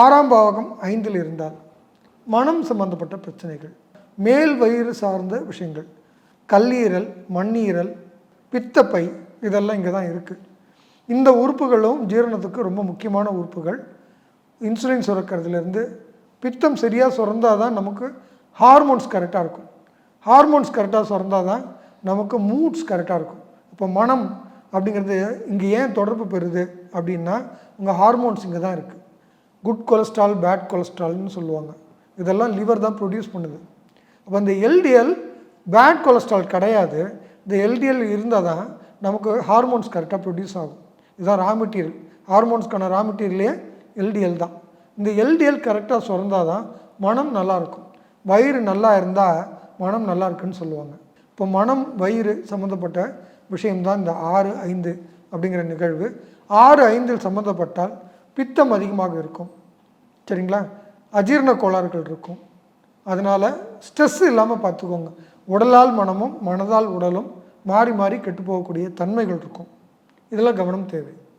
ஆறாம் பாவகம் ஐந்தில் இருந்தால் மனம் சம்பந்தப்பட்ட பிரச்சனைகள் மேல் வயிறு சார்ந்த விஷயங்கள் கல்லீரல் மண்ணீரல் பித்தப்பை இதெல்லாம் இங்கே தான் இருக்குது இந்த உறுப்புகளும் ஜீரணத்துக்கு ரொம்ப முக்கியமான உறுப்புகள். இன்சுலின் சுரக்கிறதுலேருந்து பித்தம் சரியாக சுரந்தால் தான் நமக்கு ஹார்மோன்ஸ் கரெக்டாக இருக்கும். ஹார்மோன்ஸ் கரெக்டாக சுரந்தால் தான் நமக்கு மூட்ஸ் கரெக்டாக இருக்கும். இப்போ மனம் அப்படிங்கிறது இங்கே ஏன் தொடர்பு பெறுது அப்படின்னா உங்கள் ஹார்மோன்ஸ் இங்கே தான் இருக்குது குட் கொலஸ்ட்ரால் பேட் கொலஸ்ட்ரால்னு சொல்லுவாங்க. இதெல்லாம் லிவர் தான் ப்ரொடியூஸ் பண்ணுது. அப்போ இந்த எல்டிஎல் பேட் கொலஸ்ட்ரால் கிடையாது. இந்த எல்டிஎல் இருந்தால் தான் நமக்கு ஹார்மோன்ஸ் கரெக்டாக ப்ரொடியூஸ் ஆகும். இதுதான் ரா மெட்டீரியல் ஹார்மோன்ஸ்க்கான ரா மெட்டீரியலே எல்டிஎல் தான். இந்த எல்டிஎல் கரெக்டாக சுரந்தால் தான் மனம் நல்லா இருக்கும். வயிறு நல்லா இருந்தால் மனம் நல்லா இருக்குன்னு சொல்லுவாங்க. இப்போ மனம் வயிறு சம்மந்தப்பட்ட விஷயம்தான் இந்த ஆறு ஐந்து அப்படிங்கிற நிகழ்வு. ஆறு ஐந்தில் சம்மந்தப்பட்டால் பித்தம் அதிகமாக இருக்கும். சரிங்களா? அஜீரண கோளாறுகள் இருக்கும். அதனால் ஸ்ட்ரெஸ் இல்லாமல் பார்த்துக்கோங்க. உடலால் மனமும் மனதால் உடலும் மாறி மாறி கெட்டு போகக்கூடிய தன்மைகள் இருக்கும். இதெல்லாம் கவனம் தேவை.